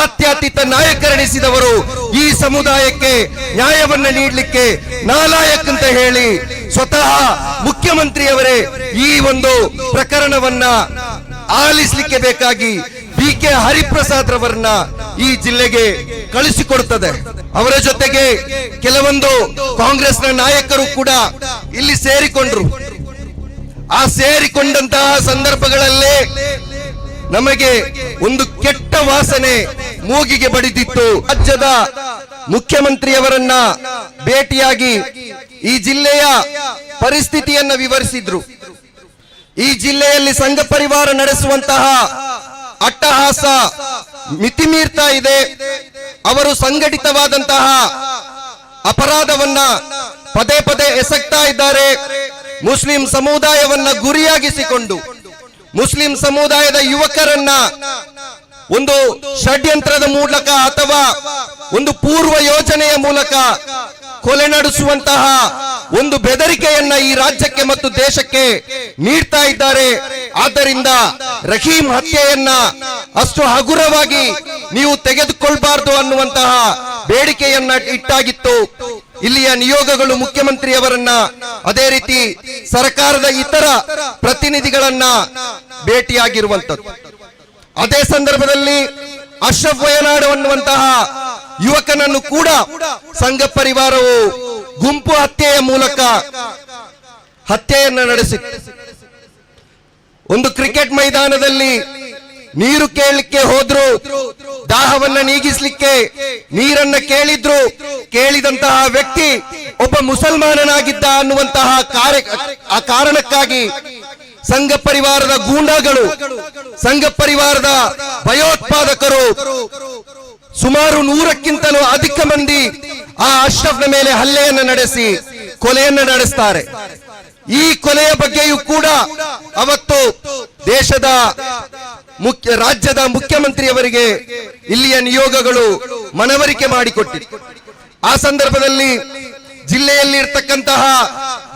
ಜಾತ್ಯತೀತ ನಾಯಕರೆನಿಸಿದವರು ಈ ಸಮುದಾಯಕ್ಕೆ ನ್ಯಾಯವನ್ನ ನೀಡಲಿಕ್ಕೆ ನಾಲಾಯಕ್ ಅಂತ ಹೇಳಿ ಸ್ವತಃ ಮುಖ್ಯಮಂತ್ರಿಯವರೇ ಈ ಒಂದು ಪ್ರಕರಣವನ್ನ ಆಲಿಸ್ಲಿಕ್ಕೆ ಬೇಕಾಗಿ ಬಿ ಕೆ ಹರಿಪ್ರಸಾದ್ ರವರನ್ನ ಈ ಜಿಲ್ಲೆಗೆ ಕಳಿಸಿಕೊಡುತ್ತದೆ ಅವರ ಜೊತೆಗೆ ಕೆಲವೊಂದು ಕಾಂಗ್ರೆಸ್ನ ನಾಯಕರು ಕೂಡ ಇಲ್ಲಿ ಸೇರಿಕೊಂಡ್ರು. ಆ ಸೇರಿಕೊಂಡಂತಹ ಸಂದರ್ಭಗಳಲ್ಲೇ ನಮಗೆ ಒಂದು ಕೆಟ್ಟ ವಾಸನೆ ಮೂಗಿಗೆ ಬಡಿದಿತ್ತು. ರಾಜ್ಯದ ಮುಖ್ಯಮಂತ್ರಿಯವರನ್ನ ಭೇಟಿಯಾಗಿ ಈ ಜಿಲ್ಲೆಯ ಪರಿಸ್ಥಿತಿಯನ್ನ ವಿವರಿಸಿದ್ರು. ಈ ಜಿಲ್ಲೆಯಲ್ಲಿ ಸಂಘ ಪರಿವಾರ ನಡೆಸುವಂತಹ ಅಟ್ಟಹಾಸ ಮಿತಿಮೀರ್ತಾ ಇದೆ. ಅವರು ಸಂಘಟಿತವಾದಂತಹ ಅಪರಾಧವನ್ನ ಪದೇ ಪದೇ ಎಸಗ್ತಾ ಇದ್ದಾರೆ. ಮುಸ್ಲಿಂ ಸಮುದಾಯವನ್ನ ಗುರಿಯಾಗಿಸಿಕೊಂಡು ಮುಸ್ಲಿಂ ಸಮುದಾಯದ ಯುವಕರನ್ನ ಒಂದು ಷಡ್ಯಂತ್ರದ ಮೂಲಕ ಅಥವಾ ಒಂದು ಪೂರ್ವ ಯೋಜನೆಯ ಮೂಲಕ ಕೊಲೆ ನಡೆಸುವಂತಹ ಒಂದು ಬೆದರಿಕೆಯನ್ನ ಈ ರಾಜ್ಯಕ್ಕೆ ಮತ್ತು ದೇಶಕ್ಕೆ ನೀಡ್ತಾ ಇದ್ದಾರೆ. ಆದ್ದರಿಂದ ರಹೀಂ ಹತ್ಯೆಯನ್ನ ಅಷ್ಟು ಹಗುರವಾಗಿ ನೀವು ತೆಗೆದುಕೊಳ್ಬಾರ್ದು ಅನ್ನುವಂತಹ ಬೇಡಿಕೆಯನ್ನ ಇಟ್ಟಾಗಿತ್ತು. ಇಲ್ಲಿಯ ನಿಯೋಗಗಳು ಮುಖ್ಯಮಂತ್ರಿಯವರನ್ನ ಅದೇ ರೀತಿ ಸರ್ಕಾರದ ಇತರ ಪ್ರತಿನಿಧಿಗಳನ್ನ ಭೇಟಿಯಾಗಿರುವಂತದ್ದು ಅದೇ ಸಂದರ್ಭದಲ್ಲಿ ಅಶ್ರಫ್ ವಯನಾಡು ಅನ್ನುವಂತಹ ಯುವಕನನ್ನು ಕೂಡ ಸಂಘ ಪರಿವಾರವು ಗುಂಪು ಹತ್ಯೆಯ ಮೂಲಕ ಹತ್ಯೆಯನ್ನು ನಡೆಸಿತ್ತು ಒಂದು ಕ್ರಿಕೆಟ್ ಮೈದಾನದಲ್ಲಿ ನೀರು ಕೇಳಲಿಕ್ಕೆ ಹೋದ್ರು. ದಾಹವನ್ನ ನೀಗಿಸ್ಲಿಕ್ಕೆ ನೀರನ್ನ ಕೇಳಿದ್ರು. ಕೇಳಿದಂತಹ ವ್ಯಕ್ತಿ ಒಬ್ಬ ಮುಸಲ್ಮಾನನಾಗಿದ್ದ ಅನ್ನುವಂತಹ ಕಾರ್ಯ ಆ ಕಾರಣಕ್ಕಾಗಿ ಸಂಘ ಪರಿವಾರದ ಗೂಂಡಾಗಳು, ಸಂಘ ಪರಿವಾರದ ಭಯೋತ್ಪಾದಕರು ಸುಮಾರು ನೂರಕ್ಕಿಂತಲೂ ಅಧಿಕ ಮಂದಿ ಆ ಅಶ್ರಫ್ನ ಮೇಲೆ ಹಲ್ಲೆಯನ್ನು ನಡೆಸಿ, ಕೊಲೆಯನ್ನು ನಡೆಸ್ತಾರೆ. ಈ ಕೊಲೆಯ ಬಗ್ಗೆಯೂ ಕೂಡ ಅವತ್ತು ದೇಶದ ಮುಖ್ಯ, ರಾಜ್ಯದ ಮುಖ್ಯಮಂತ್ರಿಯವರಿಗೆ ಇಲ್ಲಿಯ ನಿಯೋಗಗಳು ಮನವರಿಕೆ ಮಾಡಿಕೊಟ್ಟಿತ್ತು. ಆ ಸಂದರ್ಭದಲ್ಲಿ ಜಿಲ್ಲೆಯಲ್ಲಿ ಇರ್ತಕ್ಕಂತಹ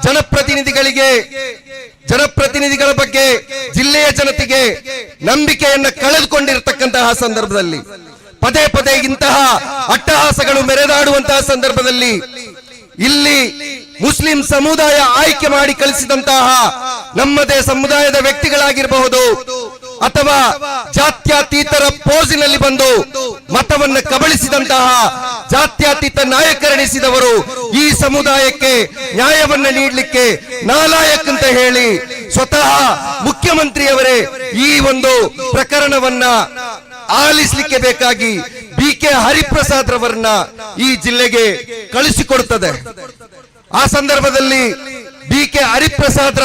ಜನಪ್ರತಿನಿಧಿಗಳಿಗೆ, ಜನಪ್ರತಿನಿಧಿಗಳ ಬಗ್ಗೆ ಜಿಲ್ಲೆಯ ಜನತೆಗೆ ನಂಬಿಕೆಯನ್ನ ಕಳೆದುಕೊಂಡಿರ್ತಕ್ಕಂತಹ ಸಂದರ್ಭದಲ್ಲಿ, ಪದೇ ಪದೇ ಇಂತಹ ಅಟ್ಟಹಾಸಗಳು ಮೆರೆದಾಡುವಂತಹ ಸಂದರ್ಭದಲ್ಲಿ ಇಲ್ಲಿ ಮುಸ್ಲಿಂ ಸಮುದಾಯ ಆಯ್ಕೆ ಮಾಡಿ ಕಳಿಸಿದಂತಹ ನಮ್ಮದೇ ಸಮುದಾಯದ ವ್ಯಕ್ತಿಗಳಾಗಿರಬಹುದು ಅಥವಾ ಜಾತ್ಯತೀತರ ಪೋಸಿನಲ್ಲಿ ಬಂದು ಮತವನ್ನು ಕಬಳಿಸಿದಂತಹ ಜಾತ್ಯತೀತ ನಾಯಕರೆನಿಸಿದವರು ಈ ಸಮುದಾಯಕ್ಕೆ ನ್ಯಾಯವನ್ನ ನೀಡಲಿಕ್ಕೆ ನಾಲಾಯಕ್ ಅಂತ ಹೇಳಿ ಸ್ವತಃ ಮುಖ್ಯಮಂತ್ರಿಯವರೇ ಈ ಒಂದು ಪ್ರಕರಣವನ್ನ ಆಲಿಸ್ಲಿಕ್ಕೆ ಬೇಕಾಗಿ ಬಿ ಕೆ ಹರಿಪ್ರಸಾದ್ ರವರನ್ನ ಈ ಜಿಲ್ಲೆಗೆ ಕಳಿಸಿಕೊಡುತ್ತದೆ ಆ ಸಂದರ್ಭದಲ್ಲಿ ಬಿ ಕೆ ಹರಿಪ್ರಸಾದ್ರ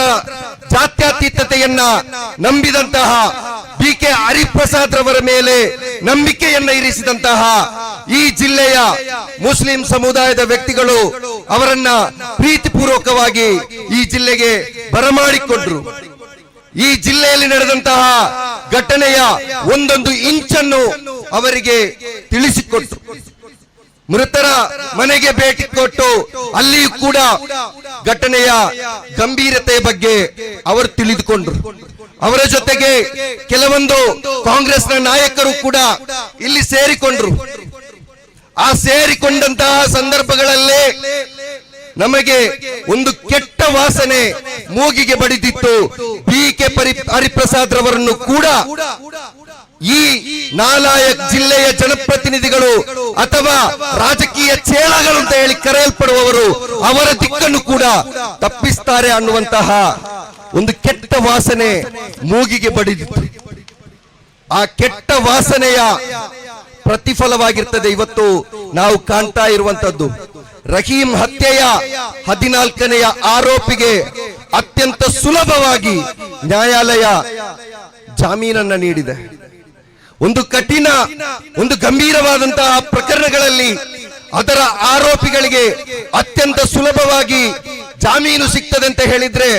ಜಾತ್ಯತೀತತೆಯನ್ನ ನಂಬಿದಂತಹ ಬಿ ಕೆ ಹರಿಪ್ರಸಾದ್ ರವರ ಮೇಲೆ ನಂಬಿಕೆಯನ್ನ ಇರಿಸಿದಂತಹ ಈ ಜಿಲ್ಲೆಯ ಮುಸ್ಲಿಂ ಸಮುದಾಯದ ವ್ಯಕ್ತಿಗಳು ಅವರನ್ನ ಪ್ರೀತಿಪೂರ್ವಕವಾಗಿ ಈ ಜಿಲ್ಲೆಗೆ ಬರಮಾಡಿಕೊಂಡ್ರು. ಈ ಜಿಲ್ಲೆಯಲ್ಲಿ ನಡೆದಂತಹ ಘಟನೆಯ ಒಂದೊಂದು ಇಂಚನ್ನು ಅವರಿಗೆ ತಿಳಿಸಿಕೊಟ್ರು. ಮೃತರ ಮನೆಗೆ ಭೇಟಿ ಕೊಟ್ಟು ಅಲ್ಲಿಯೂ ಕೂಡ ಘಟನೆಯ ಗಂಭೀರತೆ ಬಗ್ಗೆ ಅವರು ತಿಳಿದುಕೊಂಡ್ರು. ಅವರ ಜೊತೆಗೆ ಕೆಲವೊಂದು ಕಾಂಗ್ರೆಸ್ನ ನಾಯಕರು ಕೂಡ ಇಲ್ಲಿ ಸೇರಿಕೊಂಡ್ರು. ಆ ಸೇರಿಕೊಂಡಂತಹ ಸಂದರ್ಭಗಳಲ್ಲೇ ನಮಗೆ ಒಂದು ಕೆಟ್ಟ ವಾಸನೆ ಮೂಗಿಗೆ ಬಡಿದಿತ್ತು. ಬಿ ಕೆ ಪರಿ, ಹರಿಪ್ರಸಾದ್ ರವರನ್ನು ಕೂಡ ಈ ನಾಲಾಯಕ್ ಜಿಲ್ಲೆಯ ಜನಪ್ರತಿನಿಧಿಗಳು ಅಥವಾ ರಾಜಕೀಯ ಚೇಳಗಳು ಅಂತ ಹೇಳಿ ಕರೆಯಲ್ಪಡುವವರು ಅವರ ದಿಕ್ಕನ್ನು ಕೂಡ ತಪ್ಪಿಸ್ತಾರೆ ಅನ್ನುವಂತಹ ಒಂದು ಕೆಟ್ಟ ವಾಸನೆ ಮೂಗಿಗೆ ಬಡಿದಿತ್ತು. ಆ ಕೆಟ್ಟ ವಾಸನೆಯ ಪ್ರತಿಫಲವಾಗಿರ್ತದೆ ಇವತ್ತು ನಾವು ಕಾಣ್ತಾ ಇರುವಂತದ್ದು. ರಹೀಂ ಹತ್ಯೆಯ ಹದಿನಾಲ್ಕನೆಯ ಆರೋಪಿಗೆ ಅತ್ಯಂತ ಸುಲಭವಾಗಿ ನ್ಯಾಯಾಲಯ ಜಾಮೀನನ್ನ ನೀಡಿದೆ. ಒಂದು ಕಠಿಣ, ಒಂದು ಗಂಭೀರವಾದಂತಹ ಪ್ರಕರಣಗಳಲ್ಲಿ ಅದರ ಆರೋಪಿಗಳಿಗೆ ಅತ್ಯಂತ ಸುಲಭವಾಗಿ ಜಾಮೀನು ಸಿಗ್ತದೆ ಅಂತ ಹೇಳಿದ್ರೆ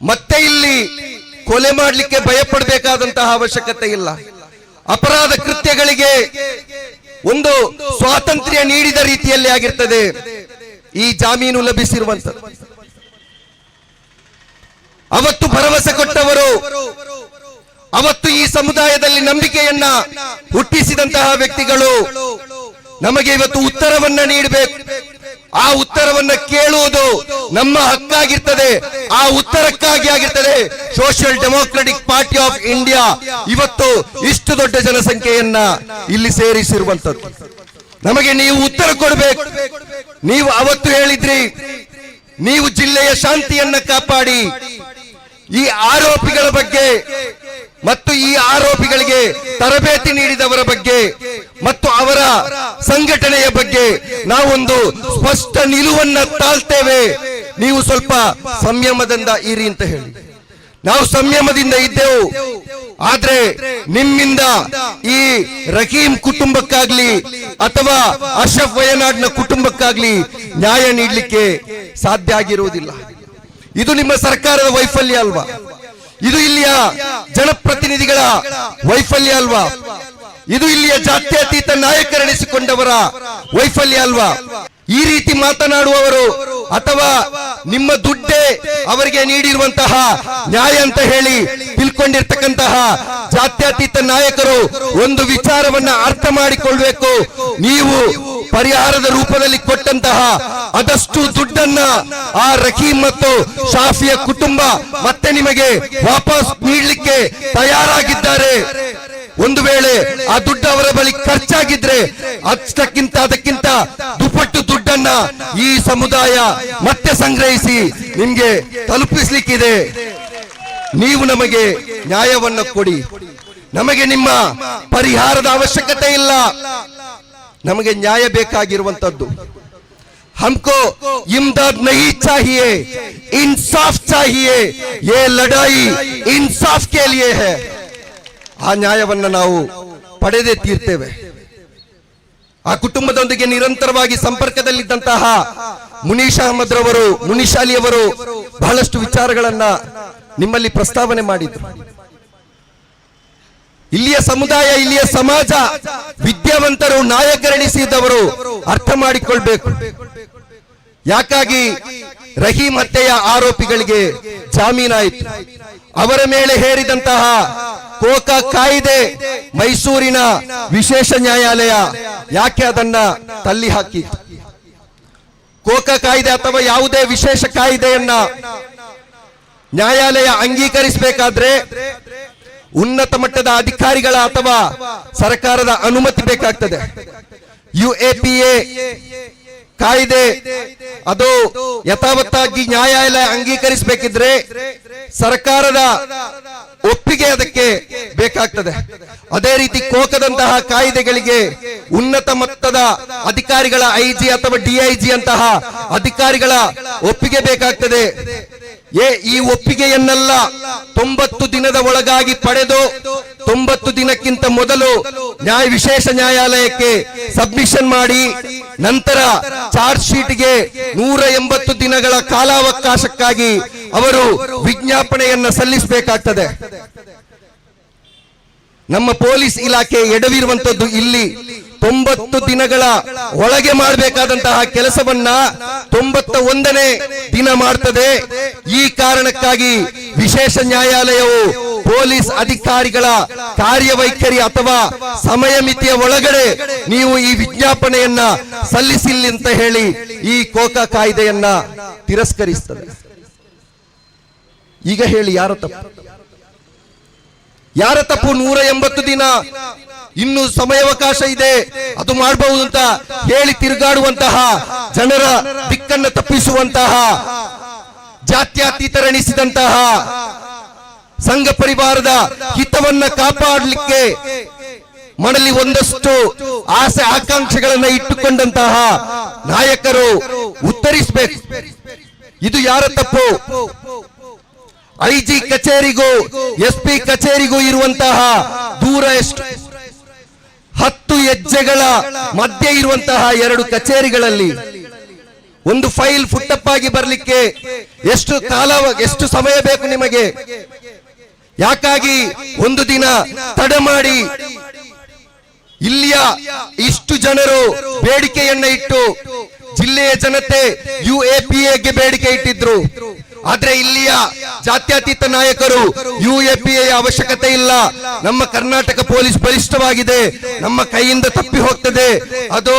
ಮತ್ತೆ ಇಲ್ಲಿ ಕೊಲೆ ಮಾಡಲಿಕ್ಕೆ ಭಯಪಡಬೇಕಾದಂತಹ ಅವಶ್ಯಕತೆ ಇಲ್ಲ. ಅಪರಾಧ ಕೃತ್ಯಗಳಿಗೆ ಒಂದು ಸ್ವಾತಂತ್ರ್ಯ ನೀಡಿದ ರೀತಿಯಲ್ಲಿ ಆಗಿರ್ತದೆ ಈ ಜಾಮೀನು ಲಭಿಸಿರುವಂತದ್ದು ಅವತ್ತು ಭರವಸೆ ಕೊಟ್ಟವರು ಅವತ್ತು ಈ ನಂಬಿಕೆಯನ್ನ ಹುಟ್ಟಿಸಿದಂತಹ ವ್ಯಕ್ತಿಗಳು ನಮಗೆ ಇವತ್ತು ಉತ್ತರವನ್ನ ನೀಡಬೇಕು. ಆ ಉತ್ತರವನ್ನ ಕೇಳುವುದು ನಮ್ಮ ಹಕ್ಕಾಗಿರ್ತದೆ. ಆ ಉತ್ತರಕ್ಕಾಗಿ ಆಗಿರ್ತದೆ. Social democratic party of India ಇವತ್ತು ಇಷ್ಟು ದೊಡ್ಡ ಜನಸಂಖ್ಯೆಯನ್ನ ಇಲ್ಲಿ ಸೇರಿಸಿರುವಂತದ್ದು ನಮಗೆ ನೀವು ಉತ್ತರ ಕೊಡಬೇಕು. ನೀವು ಅವತ್ತು ಹೇಳಿದ್ರಿ, ನೀವು ಜಿಲ್ಲೆಯ ಶಾಂತಿಯನ್ನ ಕಾಪಾಡಿ. ಈ ಆರೋಪಿಗಳ ಬಗ್ಗೆ ಮತ್ತು ಈ ಆರೋಪಿಗಳಿಗೆ ತರಬೇತಿ ನೀಡಿದವರ ಬಗ್ಗೆ ಮತ್ತು ಅವರ ಸಂಘಟನೆಯ ಬಗ್ಗೆ ನಾವೊಂದು ಸ್ಪಷ್ಟ ನಿಲುವನ್ನ ತಾಳ್ತೇವೆ. ನೀವು ಸ್ವಲ್ಪ ಸಂಯಮದಿಂದ ಇರಿ ಅಂತ ಹೇಳಿ. ನಾವು ಸಂಯಮದಿಂದ ಇದ್ದೆವು. ಆದ್ರೆ ನಿಮ್ಮಿಂದ ಈ ರಹೀಂ ಕುಟುಂಬಕ್ಕಾಗ್ಲಿ ಅಥವಾ ಅಶಫ್ ವಯನಾಡ್ನ ಕುಟುಂಬಕ್ಕಾಗ್ಲಿ ನ್ಯಾಯ ನೀಡಲಿಕ್ಕೆ ಸಾಧ್ಯ ಆಗಿರುವುದಿಲ್ಲ. ಇದು ನಿಮ್ಮ ಸರ್ಕಾರದ ವೈಫಲ್ಯ ಅಲ್ವಾ? ಇದು ಇಲ್ಲಿಯ ಜನಪ್ರತಿನಿಧಿಗಳ ವೈಫಲ್ಯ ಅಲ್ವಾ? ಇದು ಇಲ್ಲಿಯ ಜಾತ್ಯತೀತ ನಾಯಕರೆನಿಸಿಕೊಂಡವರ ವೈಫಲ್ಯ ಅಲ್ವಾ? ಈ ರೀತಿ ಮಾತನಾಡುವವರು ಅಥವಾ ನಿಮ್ಮ ದುಡ್ಡೇ ಅವರಿಗೆ ನೀಡಿರುವಂತಹ ನ್ಯಾಯ ಅಂತ ಹೇಳಿ ತಿಳ್ಕೊಂಡಿರ್ತಕ್ಕಂತಹ ಜಾತ್ಯತೀತ ನಾಯಕರು ಒಂದು ವಿಚಾರವನ್ನ ಅರ್ಥ ಮಾಡಿಕೊಳ್ಬೇಕು. ನೀವು ಪರಿಹಾರದ ರೂಪದಲ್ಲಿ ಕೊಟ್ಟಂತಹ ಅದಷ್ಟು ದುಡ್ಡನ್ನ ಆ ರಕೀಮ್ ಮತ್ತು ಶಾಫಿಯ ಕುಟುಂಬ ಮತ್ತೆ ನಿಮಗೆ ವಾಪಸ್ ನೀಡಲಿಕ್ಕೆ ತಯಾರಾಗಿದ್ದಾರೆ. ಒಂದು ವೇಳೆ ಆ ದುಡ್ಡು ಅವರ ಬಳಿ ಖರ್ಚಾಗಿದ್ರೆ ಅಷ್ಟಕ್ಕಿಂತ ಅದಕ್ಕಿಂತ ದುಪ್ಪಟ್ಟು ದುಡ್ಡನ್ನ ಈ ಸಮುದಾಯ ಮತ್ತೆ ಸಂಗ್ರಹಿಸಿ ನಿಮ್ಗೆ ತಲುಪಿಸ್ಲಿಕ್ಕಿದೆ. ನೀವು ನಮಗೆ ನ್ಯಾಯವನ್ನ ಕೊಡಿ. ನಮಗೆ ನಿಮ್ಮ ಪರಿಹಾರದ ಅವಶ್ಯಕತೆ ಇಲ್ಲ. ನಮಗೆ ನ್ಯಾಯ ಬೇಕಾಗಿರುವಂತದ್ದು हमको इमदाद नहीं चाहिए इंसाफ चाहिए ये लड़ाई इंसाफ के लिए है ಆ ನ್ಯಾಯವನ್ನ ನಾವು ಪಡೆದೇ ತೀರ್ತೇವೆ ಆ ಕುಟುಂಬದೊಂದಿಗೆ ನಿರಂತರವಾಗಿ ಸಂಪರ್ಕದಲ್ಲಿದ್ದಂತಹ ಮುನೀಶ್ ಅಹಮದ್ ರವರು ಮುನೀಶ್ ಅಲಿ ಅವರು ಬಹಳಷ್ಟು ವಿಚಾರಗಳನ್ನ ನಿಮ್ಮಲ್ಲಿ ಪ್ರಸ್ತಾವನೆ ಮಾಡಿದ್ರು ಇಲ್ಲಿಯ ಸಮುದಾಯ, ಇಲ್ಲಿಯ ಸಮಾಜ ವಿದ್ಯಾವಂತರು ನಾಯಕರೆಣಿಸಿದವರು ಅರ್ಥ ಮಾಡಿಕೊಳ್ಬೇಕು. ಯಾಕಾಗಿ ರಹೀಂ ಹತ್ಯೆಯ ಆರೋಪಿಗಳಿಗೆ ಜಾಮೀನಾಯಿತು ಅವರ ಮೇಲೆ ಹೇರಿದಂತಹ ಕೋಕ ಕಾಯಿದೆ ಮೈಸೂರಿನ ವಿಶೇಷ ನ್ಯಾಯಾಲಯ ಯಾಕೆ ಅದನ್ನ ತಳ್ಳಿ ಹಾಕಿ ಕೋಕ ಕಾಯ್ದೆ ಅಥವಾ ಯಾವುದೇ ವಿಶೇಷ ಕಾಯ್ದೆಯನ್ನ ನ್ಯಾಯಾಲಯ ಅಂಗೀಕರಿಸಬೇಕಾದ್ರೆ ಉನ್ನತ ಮಟ್ಟದ ಅಧಿಕಾರಿಗಳ ಅಥವಾ ಸರ್ಕಾರದ ಅನುಮತಿ ಬೇಕಾಗ್ತದೆ. ಯು ಕಾಯ್ದೆ, ಅದು ಯಥಾವತ್ತಾಗಿ ನ್ಯಾಯಾಲಯ ಅಂಗೀಕರಿಸಬೇಕಿದ್ರೆ ಸರ್ಕಾರದ ಒಪ್ಪಿಗೆ ಅದಕ್ಕೆ ಬೇಕಾಗ್ತದೆ. ಅದೇ ರೀತಿ ಕೋಕದಂತಹ ಕಾಯ್ದೆಗಳಿಗೆ ಉನ್ನತ ಮಟ್ಟದ ಅಧಿಕಾರಿಗಳ ಐಜಿ ಅಥವಾ ಡಿಐಜಿ ಅಂತಹ ಅಧಿಕಾರಿಗಳ ಒಪ್ಪಿಗೆ ಬೇಕಾಗ್ತದೆ. ಏ, ಈ ಒಪ್ಪಿಗೆಯನ್ನೆಲ್ಲ ತೊಂಬತ್ತು ದಿನದ ಒಳಗಾಗಿ ಪಡೆದು, ತೊಂಬತ್ತು ದಿನಕ್ಕಿಂತ ಮೊದಲು ನ್ಯಾಯ, ವಿಶೇಷ ನ್ಯಾಯಾಲಯಕ್ಕೆ ಸಬ್ಮಿಷನ್ ಮಾಡಿ, ನಂತರ ಚಾರ್ಜ್ ಶೀಟ್ಗೆ ನೂರ ಎಂಬತ್ತು ದಿನಗಳ ಕಾಲಾವಕಾಶಕ್ಕಾಗಿ ಅವರು ವಿಜ್ಞಾಪನೆಯನ್ನ ಸಲ್ಲಿಸಬೇಕಾಗ್ತದೆ. ನಮ್ಮ ಪೊಲೀಸ್ ಇಲಾಖೆ ಎಡವಿರುವಂತದ್ದು ಇಲ್ಲಿ ತೊಂಬತ್ತು ದಿನಗಳ ಒಳಗೆ ಮಾಡಬೇಕಾದಂತಹ ಕೆಲಸವನ್ನ ತೊಂಬತ್ತ ಒಂದನೇ ದಿನ ಮಾಡ್ತದೆ. ಈ ಕಾರಣಕ್ಕಾಗಿ ವಿಶೇಷ ನ್ಯಾಯಾಲಯವು ಪೊಲೀಸ್ ಅಧಿಕಾರಿಗಳ ಕಾರ್ಯವೈಖರಿ ಅಥವಾ ಸಮಯ ಮಿತಿಯ ಒಳಗಡೆ ನೀವು ಈ ವಿಜ್ಞಾಪನೆಯನ್ನ ಸಲ್ಲಿಸಿಲ್ಲ ಅಂತ ಹೇಳಿ ಈ ಕೋಕಾ ಕಾಯ್ದೆಯನ್ನ ತಿರಸ್ಕರಿಸ್ತದೆ. ಈಗ ಹೇಳಿ ಯಾರ ತಪ್ಪು? ಯಾರ ತಪ್ಪು ನೂರ ಎಂಬತ್ತು ದಿನ? ಇನ್ನು ಸಮಯಾವಕಾಶ ಇದೆ. ಅದು ಮಾಡಬಹುದು ಅಂತ ಹೇಳಿ ತಿರುಗಾಡುವಂತಹ ಜನರ ದಿಕ್ಕನ್ನು ತಪ್ಪಿಸುವಂತಹ ಜಾತ್ಯತೀತರೆನಿಸಿದಂತಹ ಸಂಘ ಪರಿವಾರದ ಹಿತವನ್ನ ಕಾಪಾಡಲಿಕ್ಕೆ ಮನಲಿ ಒಂದಷ್ಟು ಆಸೆ ಆಕಾಂಕ್ಷೆಗಳನ್ನ ಇಟ್ಟುಕೊಂಡಂತಹ ನಾಯಕರು ಉತ್ತರಿಸಬೇಕು. ಇದು ಯಾರ ತಪ್ಪು ಐಜಿ ಕಚೇರಿಗೂ ಎಸ್ ಪಿ ಕಚೇರಿಗೂ ಇರುವಂತಹ ದೂರ ಎಷ್ಟು? ಹತ್ತು ಹೆಜ್ಜೆಗಳ ಮಧ್ಯೆ ಇರುವಂತಹ ಎರಡು ಕಚೇರಿಗಳಲ್ಲಿ ಒಂದು ಫೈಲ್ ಫುಟ್ಟಪ್ ಆಗಿ ಬರಲಿಕ್ಕೆ ಎಷ್ಟು ಕಾಲ, ಎಷ್ಟು ಸಮಯ ಬೇಕು ನಿಮಗೆ? ಯಾಕಾಗಿ ಒಂದು ದಿನ ತಡ ಮಾಡಿ ಇಲ್ಲಿಯ ಇಷ್ಟು ಜನರು ಬೇಡಿಕೆಯನ್ನ ಇಟ್ಟು ಜಿಲ್ಲೆಯ ಜನತೆ ಯು ಎ ಪಿ ಎಗೆ ಬೇಡಿಕೆ ಇಟ್ಟಿದ್ರು? ಆದ್ರೆ ಇಲ್ಲಿಯ ಜಾತ್ಯತೀತ ನಾಯಕರು ಯು ಅವಶ್ಯಕತೆ ಇಲ್ಲ. ನಮ್ಮ ಕರ್ನಾಟಕ ಪೊಲೀಸ್ ಬಲಿಷ್ಠವಾಗಿದೆ. ನಮ್ಮ ಕೈಯಿಂದ ತಪ್ಪಿ ಹೋಗ್ತದೆ. ಅದು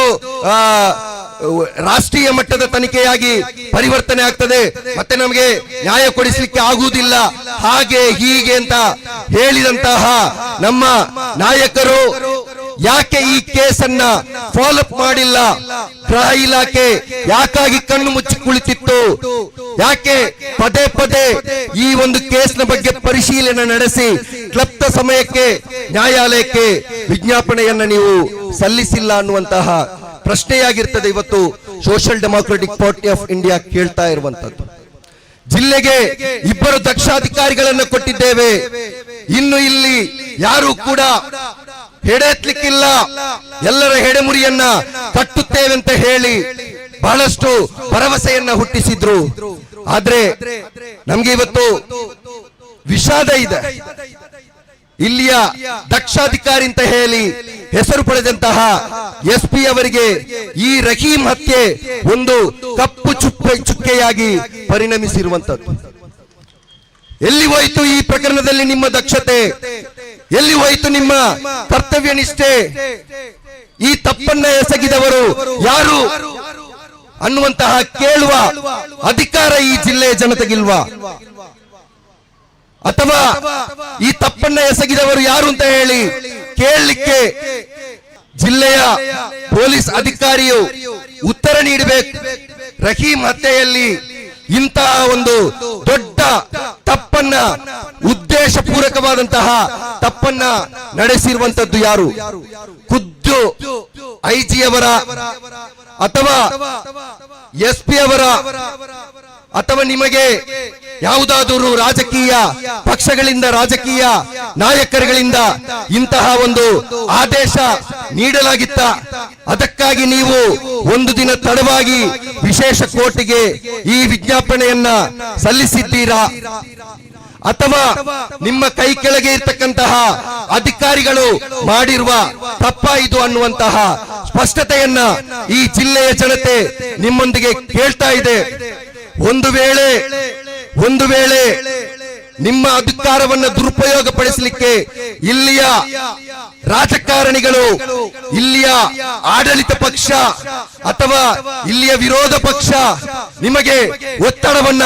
ರಾಷ್ಟ್ರೀಯ ಮಟ್ಟದ ತನಿಖೆಯಾಗಿ ಪರಿವರ್ತನೆ ಆಗ್ತದೆ. ಮತ್ತೆ ನಮಗೆ ನ್ಯಾಯ ಕೊಡಿಸಲಿಕ್ಕೆ ಆಗುವುದಿಲ್ಲ. ಹಾಗೆ ಹೀಗೆ ಅಂತ ಹೇಳಿದಂತಹ ನಮ್ಮ ನಾಯಕರು ಯಾಕೆ ಈ ಕೇಸನ್ನ ಫಾಲೋಅಪ್ ಮಾಡಿಲ್ಲ? ಗೃಹ ಇಲಾಖೆ ಯಾಕಾಗಿ ಕಣ್ಣು ಮುಚ್ಚಿ ಕುಳಿತಿತ್ತು? ಯಾಕೆ ಪದೇ ಪದೇ ಈ ಒಂದು ಕೇಸ್ನ ಬಗ್ಗೆ ಪರಿಶೀಲನೆ ನಡೆಸಿ ಕ್ಲಪ್ತ ಸಮಯಕ್ಕೆ, ನ್ಯಾಯಾಲಯಕ್ಕೆ ವಿಜ್ಞಾಪನೆಯನ್ನ ನೀವು ಸಲ್ಲಿಸಿಲ್ಲ ಅನ್ನುವಂತಹ ಪ್ರಶ್ನೆಯಾಗಿರ್ತದೆ ಇವತ್ತು social democratic party of India ಕೇಳ್ತಾ ಇರುವಂತದ್ದು. ಜಿಲ್ಲೆಗೆ ಇಬ್ಬರು ದಕ್ಷಾಧಿಕಾರಿಗಳನ್ನು ಕೊಟ್ಟಿದ್ದೇವೆ. ಇನ್ನು ಇಲ್ಲಿ ಯಾರು ಕೂಡ ಹೆಡೆತ್ಲಿಕ್ಕಿಲ್ಲ. ಎಲ್ಲರ ಹೆಡೆಮುರಿಯನ್ನ ಕಟ್ಟುತ್ತೇವೆ ಅಂತ ಹೇಳಿ ಬಹಳಷ್ಟು ಭರವಸೆಯನ್ನ ಹುಟ್ಟಿಸಿದ್ರು. ಆದ್ರೆ ನಮ್ಗೆ ಇವತ್ತು ವಿಷಾದ ಇದೆ. ಇಲ್ಲಿಯ ದಕ್ಷಾಧಿಕಾರಿ ಅಂತ ಹೇಳಿ ಹೆಸರು ಪಡೆದಂತಹ ಎಸ್ ಪಿ ಅವರಿಗೆ ಈ ರಹೀಂ ಹತ್ಯೆ ಒಂದು ಕಪ್ಪು ಚುಪ್ಪೆ ಚುಕ್ಕೆಯಾಗಿ ಪರಿಣಮಿಸಿರುವಂತದ್ದು. ಎಲ್ಲಿ ಹೋಯಿತು ಈ ಪ್ರಕರಣದಲ್ಲಿ ನಿಮ್ಮ ದಕ್ಷತೆ? ಎಲ್ಲಿ ಹೋಯಿತು ನಿಮ್ಮ ಕರ್ತವ್ಯ ನಿಷ್ಠೆ? ಈ ತಪ್ಪನ್ನ ಎಸಗಿದವರು ಯಾರು? ಅನ್ನುವಂತಹ ಕೇಳುವ ಅಧಿಕಾರ ಈ ಜಿಲ್ಲೆಯ ಜನತೆಗಿಲ್ವಾ? ಅಥವಾ ಈ ತಪ್ಪನ್ನ ಎಸಗಿದವರು ಯಾರು ಅಂತ ಹೇಳಿ ಕೇಳಲಿಕ್ಕೆ ಜಿಲ್ಲೆಯ ಪೊಲೀಸ್ ಅಧಿಕಾರಿಯು ಉತ್ತರ ನೀಡಬೇಕು. ರಹೀಂ ಹತ್ಯೆಯಲ್ಲಿ ಇಂತಹ ಒಂದು ದೊಡ್ಡ ತಪ್ಪನ್ನ ಉದ್ದೇಶ ಪೂರಕವಾದಂತಹ ತಪ್ಪನ್ನ ನಡೆಸಿರುವಂತದ್ದು ಯಾರು? ಖುದ್ದು ಐ ಜಿ ಅವರ ಅಥವಾ ಎಸ್ ಪಿ ಅವರ ಅಥವಾ ನಿಮಗೆ ಯಾವುದಾದರೂ ರಾಜಕೀಯ ಪಕ್ಷಗಳಿಂದ, ರಾಜಕೀಯ ನಾಯಕರುಗಳಿಂದ ಇಂತಹ ಒಂದು ಆದೇಶ ನೀಡಲಾಗಿತ್ತ? ಅದಕ್ಕಾಗಿ ನೀವು ಒಂದು ದಿನ ತಡವಾಗಿ ವಿಶೇಷ ಕೋರ್ಟ್ಗೆ ಈ ವಿಜ್ಞಾಪನೆಯನ್ನ ಸಲ್ಲಿಸಿದ್ದೀರಾ? ಅಥವಾ ನಿಮ್ಮ ಕೈ ಕೆಳಗೆ ಇರ್ತಕ್ಕಂತಹ ಅಧಿಕಾರಿಗಳು ಮಾಡಿರುವ ತಪ್ಪ ಇದು ಅನ್ನುವಂತಹ ಸ್ಪಷ್ಟತೆಯನ್ನ ಈ ಜಿಲ್ಲೆಯ ಜನತೆ ನಿಮ್ಮೊಂದಿಗೆ ಕೇಳ್ತಾ ಇದೆ. ಒಂದು ವೇಳೆ ಒಂದು ವೇಳೆ ನಿಮ್ಮ ಅಧಿಕಾರವನ್ನ ದುರುಪಯೋಗ ಪಡಿಸಲಿಕ್ಕೆ ಇಲ್ಲಿಯ ರಾಜಕಾರಣಿಗಳು, ಇಲ್ಲಿಯ ಆಡಳಿತ ಪಕ್ಷ ಅಥವಾ ಇಲ್ಲಿಯ ವಿರೋಧ ಪಕ್ಷ ನಿಮಗೆ ಒತ್ತಡವನ್ನ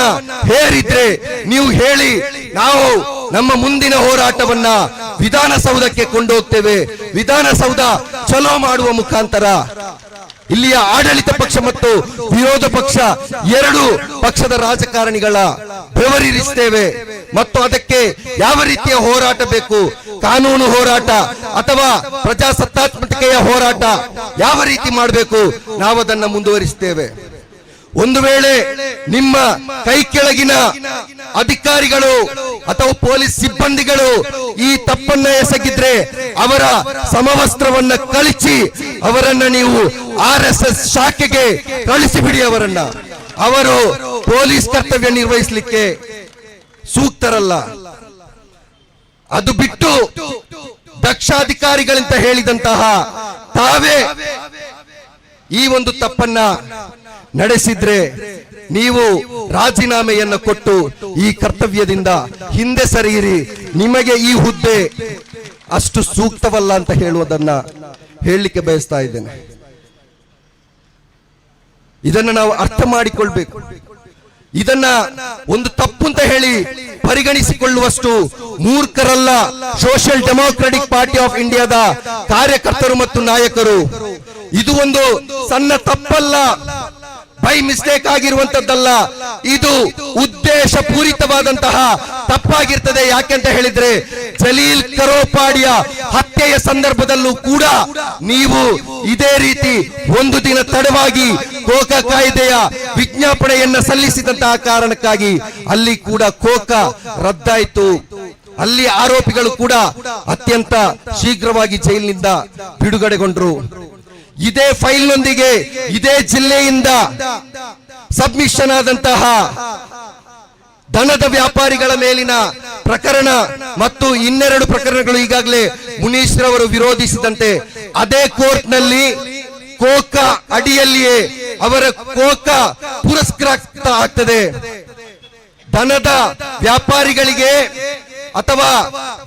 ಹೇರಿದ್ರೆ ನೀವು ಹೇಳಿ, ನಾವು ನಮ್ಮ ಮುಂದಿನ ಹೋರಾಟವನ್ನ ವಿಧಾನಸೌಧಕ್ಕೆ ಕೊಂಡೋಗ್ತೇವೆ. ವಿಧಾನಸೌಧ ಚಲೋ ಮಾಡುವ ಮುಖಾಂತರ ಇಲ್ಲಿಯ ಆಡಳಿತ ಪಕ್ಷ ಮತ್ತು ವಿರೋಧ ಪಕ್ಷ ಎರಡು ಪಕ್ಷದ ರಾಜಕಾರಣಿಗಳ ಬೆವರಿರಿಸ್ತೇವೆ. ಮತ್ತು ಅದಕ್ಕೆ ಯಾವ ರೀತಿಯ ಹೋರಾಟ ಬೇಕು? ಕಾನೂನು ಹೋರಾಟ ಅಥವಾ ಪ್ರಜಾಸತ್ತಾತ್ಮಕತೆಯ ಹೋರಾಟ ಯಾವ ರೀತಿ ಮಾಡಬೇಕು? ನಾವು ಅದನ್ನು ಮುಂದುವರಿಸ್ತೇವೆ. ಒಂದು ವೇಳೆ ನಿಮ್ಮ ಕೈ ಕೆಳಗಿನ ಅಧಿಕಾರಿಗಳು ಅಥವಾ ಪೊಲೀಸ್ ಸಿಬ್ಬಂದಿಗಳು ಈ ತಪ್ಪನ್ನ ಎಸಗಿದ್ರೆ ಅವರ ಸಮವಸ್ತ್ರವನ್ನ ಕಳಿಸಿ ಅವರನ್ನ ನೀವು ಆರ್ ಎಸ್ ಎಸ್ ಶಾಖೆಗೆ ಕಳಿಸಿಬಿಡಿ ಅವರನ್ನ. ಅವರು ಪೊಲೀಸ್ ಕರ್ತವ್ಯ ನಿರ್ವಹಿಸಲಿಕ್ಕೆ ಸೂಕ್ತರಲ್ಲ. ಅದು ಬಿಟ್ಟು ದಕ್ಷಾಧಿಕಾರಿಗಳಂತ ಹೇಳಿದಂತಹ ತಾವೇ ಈ ಒಂದು ತಪ್ಪನ್ನ ನಡೆಸಿದ್ರೆ ನೀವು ರಾಜೀನಾಮೆಯನ್ನು ಕೊಟ್ಟು ಈ ಕರ್ತವ್ಯದಿಂದ ಹಿಂದೆ ಸರಿಯಿರಿ. ನಿಮಗೆ ಈ ಹುದ್ದೆ ಅಷ್ಟು ಸೂಕ್ತವಲ್ಲ ಅಂತ ಹೇಳುವುದನ್ನ ಹೇಳಲಿಕ್ಕೆ ಬಯಸ್ತಾ ಇದ್ದೇನೆ. ಇದನ್ನು ನಾವು ಅರ್ಥ ಮಾಡಿಕೊಳ್ಬೇಕು. ಇದನ್ನ ಒಂದು ತಪ್ಪು ಅಂತ ಹೇಳಿ ಪರಿಗಣಿಸಿಕೊಳ್ಳುವಷ್ಟು ಮೂರ್ಖರಲ್ಲ ಸೋಷಿಯಲ್ ಡೆಮೋಕ್ರೆಟಿಕ್ ಪಾರ್ಟಿ ಆಫ್ ಇಂಡಿಯಾದ ಕಾರ್ಯಕರ್ತರು ಮತ್ತು ನಾಯಕರು. ಇದು ಒಂದು ಸಣ್ಣ ತಪ್ಪಲ್ಲ. ಬೈ ಮಿಸ್ಟೇಕ್ ಆಗಿರುವಂತದ್ದಲ್ಲ. ಇದು ಉದ್ದೇಶ ಪೂರಿತವಾದಂತಹ ತಪ್ಪಾಗಿರ್ತದೆ. ಯಾಕೆಂತ ಹೇಳಿದ್ರೆ ಜಲೀಲ್ ಕರೋಪಾಡಿಯ ಹತ್ಯೆಯ ಸಂದರ್ಭದಲ್ಲೂ ಕೂಡ ನೀವು ಇದೇ ರೀತಿ ಒಂದು ದಿನ ತಡವಾಗಿ ಕೋಕ ಕಾಯ್ದೆಯ ವಿಜ್ಞಾಪನೆಯನ್ನ ಸಲ್ಲಿಸಿದಂತಹ ಕಾರಣಕ್ಕಾಗಿ ಅಲ್ಲಿ ಕೂಡ ಕೋಕ ರದ್ದಾಯಿತು. ಅಲ್ಲಿ ಆರೋಪಿಗಳು ಕೂಡ ಅತ್ಯಂತ ಶೀಘ್ರವಾಗಿ ಜೈಲಿನಿಂದ ಬಿಡುಗಡೆಗೊಂಡ್ರು. ಇದೇ ಫೈಲ್ನೊಂದಿಗೆ, ಇದೇ ಜಿಲ್ಲೆಯಿಂದ ಸಬ್ಮಿಷನ್ ಆದಂತಹ ದನದ ವ್ಯಾಪಾರಿಗಳ ಮೇಲಿನ ಪ್ರಕರಣ ಮತ್ತು ಇನ್ನೆರಡು ಪ್ರಕರಣಗಳು ಈಗಾಗಲೇ ಮುನೀಶ್ ಅವರು ವಿರೋಧಿಸಿದಂತೆ, ಅದೇ ಕೋರ್ಟ್ನಲ್ಲಿ ಕೋಕ ಅಡಿಯಲ್ಲಿಯೇ ಅವರ ಕೋಕ ಪುರಸ್ಕೃತ ಆಗ್ತದೆ. ದನದ ವ್ಯಾಪಾರಿಗಳಿಗೆ ಅಥವಾ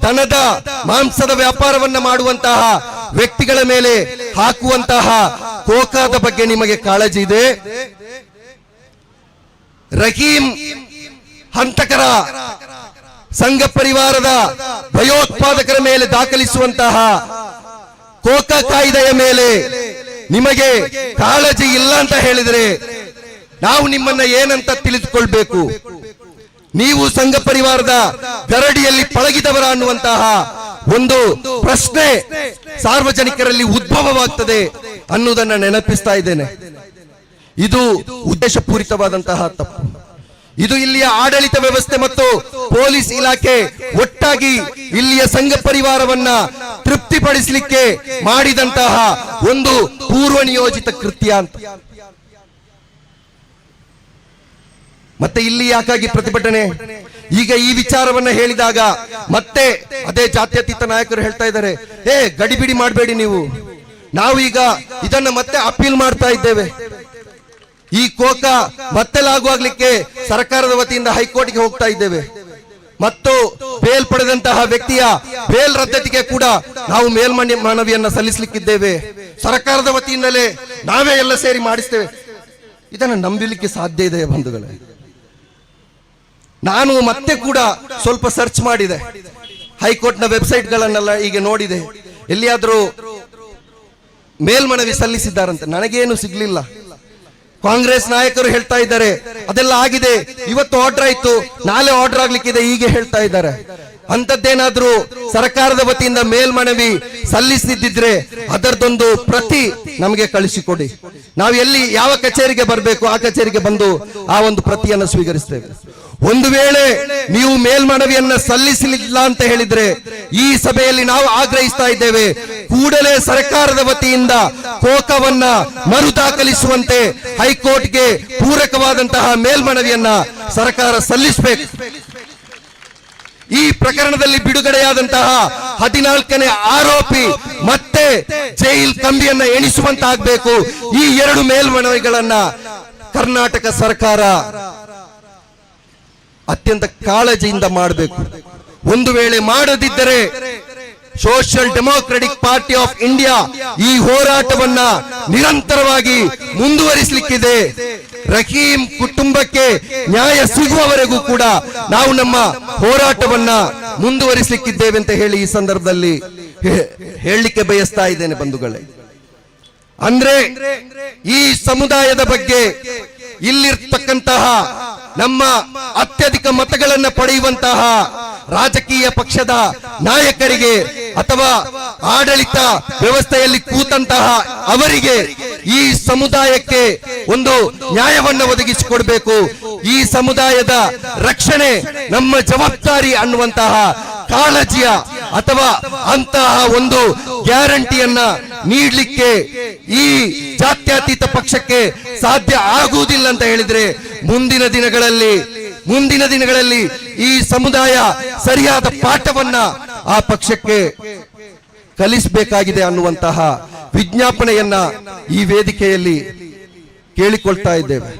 ದನದ ಮಾಂಸದ ವ್ಯಾಪಾರವನ್ನ ಮಾಡುವಂತಹ ವ್ಯಕ್ತಿಗಳ ಮೇಲೆ ಹಾಕುವಂತಹ ಕೋಕಾದ ಬಗ್ಗೆ ನಿಮಗೆ ಕಾಳಜಿ ಇದೆ. ರಹೀಂ ಹಂತಕರ ಸಂಘ ಪರಿವಾರದ ಭಯೋತ್ಪಾದಕರ ಮೇಲೆ ದಾಖಲಿಸುವಂತಹ ಕೋಕಾ ಕಾಯ್ದೆಯ ಮೇಲೆ ನಿಮಗೆ ಕಾಳಜಿ ಇಲ್ಲ ಅಂತ ಹೇಳಿದರೆ ನಾವು ನಿಮ್ಮನ್ನ ಏನಂತ ತಿಳಿದುಕೊಳ್ಬೇಕು? ನೀವು ಸಂಘ ಪರಿವಾರದ ಗರಡಿಯಲ್ಲಿ ಪಳಗಿದವರ ಅನ್ನುವಂತಹ ಒಂದು ಪ್ರಶ್ನೆ ಸಾರ್ವಜನಿಕರಲ್ಲಿ ಉದ್ಭವವಾಗ್ತದೆ ಅನ್ನುವುದನ್ನ ನೆನಪಿಸ್ತಾ ಇದ್ದೇನೆ. ಇದು ಉದ್ದೇಶಪೂರಿತವಾದಂತಹ ತಪ್ಪು. ಇದು ಇಲ್ಲಿಯ ಆಡಳಿತ ವ್ಯವಸ್ಥೆ ಮತ್ತು ಪೊಲೀಸ್ ಇಲಾಖೆ ಒಟ್ಟಾಗಿ ಇಲ್ಲಿಯ ಸಂಘ ಪರಿವಾರವನ್ನ ತೃಪ್ತಿಪಡಿಸಲಿಕ್ಕೆ ಮಾಡಿದಂತಹ ಒಂದು ಪೂರ್ವ ನಿಯೋಜಿತ ಕೃತ್ಯ ಅಂತ. ಮತ್ತೆ ಇಲ್ಲಿ ಯಾಕಾಗಿ ಪ್ರತಿಭಟನೆ? ಈಗ ಈ ವಿಚಾರವನ್ನ ಹೇಳಿದಾಗ ಮತ್ತೆ ಅದೇ ಜಾತ್ಯತೀತ ನಾಯಕರು ಹೇಳ್ತಾ ಇದ್ದಾರೆ, ಏ, ಗಡಿಬಿಡಿ ಮಾಡಬೇಡಿ ನೀವು. ನಾವು ಈಗ ಇದನ್ನ ಮತ್ತೆ ಅಪೀಲ್ ಮಾಡ್ತಾ ಇದ್ದೇವೆ. ಈ ಕೋಕ ಮತ್ತೆ ಲಾಗುವಾಗ್ಲಿಕ್ಕೆ ಸರ್ಕಾರದ ವತಿಯಿಂದ ಹೈಕೋರ್ಟ್ಗೆ ಹೋಗ್ತಾ ಇದ್ದೇವೆ. ಮತ್ತು ಬೇಲ್ ಪಡೆದಂತಹ ವ್ಯಕ್ತಿಯ ಬೇಲ್ ರದ್ದತಿಗೆ ಕೂಡ ನಾವು ಮೇಲ್ಮನೆ ಮನವಿಯನ್ನ ಸಲ್ಲಿಸಲಿಕ್ಕಿದ್ದೇವೆ. ಸರ್ಕಾರದ ವತಿಯಿಂದಲೇ ನಾವೇ ಎಲ್ಲ ಸೇರಿ ಮಾಡಿಸ್ತೇವೆ. ಇದನ್ನು ನಂಬಲಿಕ್ಕೆ ಸಾಧ್ಯ ಇದೆ ಬಂಧುಗಳೇ? ನಾನು ಮತ್ತೆ ಕೂಡ ಸ್ವಲ್ಪ ಸರ್ಚ್ ಮಾಡಿದೆ. ಹೈಕೋರ್ಟ್ನ ವೆಬ್ಸೈಟ್ ಗಳನ್ನೆಲ್ಲ ಈಗ ನೋಡಿದೆ. ಎಲ್ಲಿಯಾದ್ರೂ ಮೇಲ್ಮನವಿ ಸಲ್ಲಿಸಿದ್ದಾರಂತೆ. ನನಗೇನು ಸಿಗ್ಲಿಲ್ಲ. ಕಾಂಗ್ರೆಸ್ ನಾಯಕರು ಹೇಳ್ತಾ ಇದ್ದಾರೆ, ಅದೆಲ್ಲ ಆಗಿದೆ. ಇವತ್ತು ಆರ್ಡರ್ ಆಯ್ತು. ನಾಳೆ ಆರ್ಡರ್ ಆಗ್ಲಿಕ್ಕಿದೆ, ಹೀಗೆ ಹೇಳ್ತಾ ಇದ್ದಾರೆ. ಅಂತದ್ದೇನಾದ್ರೂ ಸರ್ಕಾರದ ವತಿಯಿಂದ ಮೇಲ್ಮನವಿ ಸಲ್ಲಿಸಿದ್ದಿದ್ರೆ ಅದರದೊಂದು ಪ್ರತಿ ನಮಗೆ ಕಳಿಸಿಕೊಡಿ. ನಾವು ಎಲ್ಲಿ ಯಾವ ಕಚೇರಿಗೆ ಬರಬೇಕು, ಆ ಕಚೇರಿಗೆ ಬಂದು ಆ ಒಂದು ಪ್ರತಿಯನ್ನು ಸ್ವೀಕರಿಸ್ತೇವೆ. ಒಂದು ವೇಳೆ ನೀವು ಮೇಲ್ಮನವಿಯನ್ನ ಸಲ್ಲಿಸಲಿಲ್ಲ ಅಂತ ಹೇಳಿದ್ರೆ ಈ ಸಭೆಯಲ್ಲಿ ನಾವು ಆಗ್ರಹಿಸ್ತಾ ಇದ್ದೇವೆ. ಕೂಡಲೇ ಸರ್ಕಾರದ ವತಿಯಿಂದ ಕೋಕವನ್ನ ಮರು ದಾಖಲಿಸುವಂತೆ ಹೈಕೋರ್ಟ್ಗೆ ಪೂರಕವಾದಂತಹ ಮೇಲ್ಮನವಿಯನ್ನ ಸರ್ಕಾರ ಸಲ್ಲಿಸಬೇಕು. ಈ ಪ್ರಕರಣದಲ್ಲಿ ಬಿಡುಗಡೆಯಾದಂತಹ ಹದಿನಾಲ್ಕನೇ ಆರೋಪಿ ಮತ್ತೆ ಜೈಲ್ ಕಂಬಿಯನ್ನ ಎಣಿಸುವಂತಾಗಬೇಕು. ಈ ಎರಡು ಮೇಲ್ಮನವಿಗಳನ್ನ ಕರ್ನಾಟಕ ಸರ್ಕಾರ ಅತ್ಯಂತ ಕಾಳಜಿಯಿಂದ ಮಾಡಬೇಕು. ಒಂದು ವೇಳೆ ಮಾಡದಿದ್ದರೆ social democratic party of India ಈ ಹೋರಾಟವನ್ನ ನಿರಂತರವಾಗಿ ಮುಂದುವರಿಸಲಿಕ್ಕಿದೆ. ರಹೀಂ ಕುಟುಂಬಕ್ಕೆ ನ್ಯಾಯ ಸಿಗುವವರೆಗೂ ಕೂಡ ನಾವು ನಮ್ಮ ಹೋರಾಟವನ್ನ ಮುಂದುವರಿಸಲಿಕ್ಕಿದ್ದೇವೆ ಅಂತ ಹೇಳಿ ಈ ಸಂದರ್ಭದಲ್ಲಿ ಹೇಳಲಿಕ್ಕೆ ಬಯಸ್ತಾ ಇದ್ದೇನೆ ಬಂಧುಗಳೇ. ಅಂದ್ರೆ ಈ ಸಮುದಾಯದ ಬಗ್ಗೆ ಇಲ್ಲಿರ್ತಕ್ಕಂತಹ ನಮ್ಮ ಅತ್ಯಧಿಕ ಮತಗಳನ್ನು ಪಡೆಯುವಂತಹ ರಾಜಕೀಯ ಪಕ್ಷದ ನಾಯಕರಿಗೆ ಅಥವಾ ಆಡಳಿತ ವ್ಯವಸ್ಥೆಯಲ್ಲಿ ಕೂತಂತಹ ಅವರಿಗೆ ಈ ಸಮುದಾಯಕ್ಕೆ ಒಂದು ನ್ಯಾಯವನ್ನು ಒದಗಿಸಿಕೊಡ್ಬೇಕು. ಈ ಸಮುದಾಯದ ರಕ್ಷಣೆ ನಮ್ಮ ಜವಾಬ್ದಾರಿ ಅನ್ನುವಂತಹ ಕಾಳಜಿಯ ಅಥವಾ ಅಂತಹ ಒಂದು ಗ್ಯಾರಂಟಿಯನ್ನ ನೀಡಲಿಕ್ಕೆ ಈ ಜಾತ್ಯತೀತ ಪಕ್ಷಕ್ಕೆ ಸಾಧ್ಯ ಆಗುವುದಿಲ್ಲ ಅಂತ ಹೇಳಿದ್ರೆ ಮುಂದಿನ ದಿನಗಳಲ್ಲಿ ಮುಂದಿನ ದಿನಗಳಲ್ಲಿ ಈ ಸಮುದಾಯ ಸರಿಯಾದ ಪಾಠವನ್ನ ಆ ಪಕ್ಷಕ್ಕೆ ಕಲಿಸಬೇಕಾಗಿದೆ ಅನ್ನುವಂತಹ ವಿಜ್ಞಾಪನೆಯನ್ನ ಈ ವೇದಿಕೆಯಲ್ಲಿ ಕೇಳಿಕೊಳ್ತಾ ಇದ್ದೇವೆ.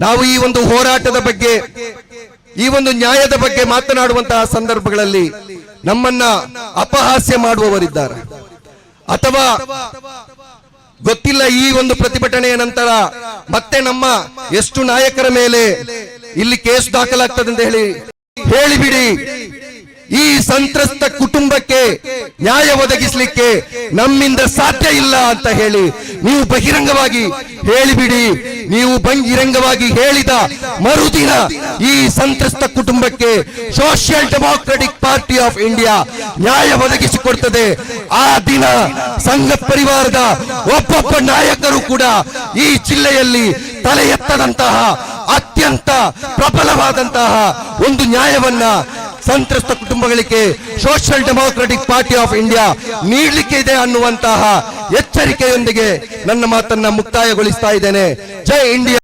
ನಾವು ಈ ಒಂದು ಹೋರಾಟದ ಬಗ್ಗೆ ಈ ಒಂದು ನ್ಯಾಯದ ಬಗ್ಗೆ ಮಾತನಾಡುವಂತಹ ಸಂದರ್ಭಗಳಲ್ಲಿ ನಮ್ಮನ್ನ ಅಪಹಾಸ್ಯ ಮಾಡುವವರಿದ್ದಾರೆ. ಅಥವಾ ಗೊತ್ತಿಲ್ಲ ಈ ಒಂದು ಪ್ರತಿಭಟನೆಯ ನಂತರ ಮತ್ತೆ ನಮ್ಮ ಎಷ್ಟು ನಾಯಕರ ಮೇಲೆ ಇಲ್ಲಿ ಕೇಸ್ ದಾಖಲಾಗ್ತದೆ ಅಂತ ಹೇಳಿ ಹೇಳಿಬಿಡಿ ಈ ಸಂತ್ರಸ್ತ ಕುಟುಂಬಕ್ಕೆ ನ್ಯಾಯ ಒದಗಿಸಲಿಕ್ಕೆ ನಮ್ಮಿಂದ ಸಾಧ್ಯ ಇಲ್ಲ ಅಂತ ಹೇಳಿ ನೀವು ಬಹಿರಂಗವಾಗಿ ಹೇಳಿಬಿಡಿ. ನೀವು ಬಹಿರಂಗವಾಗಿ ಹೇಳಿದ ಮರುದಿನ ಈ ಸಂತ್ರಸ್ತ ಕುಟುಂಬಕ್ಕೆ social democratic party of India ನ್ಯಾಯ ಒದಗಿಸಿಕೊಡ್ತದೆ. ಆ ದಿನ ಸಂಘ ಪರಿವಾರದ ಒಬ್ಬೊಬ್ಬ ನಾಯಕರು ಕೂಡ ಈ ಜಿಲ್ಲೆಯಲ್ಲಿ ತಲೆ ಎತ್ತದಂತಹ ಅತ್ಯಂತ ಪ್ರಬಲವಾದಂತಹ ಒಂದು ನ್ಯಾಯವನ್ನ ಸಂತ್ರಸ್ತ ಕುಟುಂಬಗಳಿಗೆ social democratic party of India ನೀಡಲಿಕ್ಕೆ ಇದೆ ಅನ್ನುವಂತಹ ಎಚ್ಚರಿಕೆಯೊಂದಿಗೆ ನನ್ನ ಮಾತನ್ನ ಮುಕ್ತಾಯಗೊಳಿಸ್ತಾ ಇದ್ದೇನೆ. ಜೈ ಇಂಡಿಯಾ.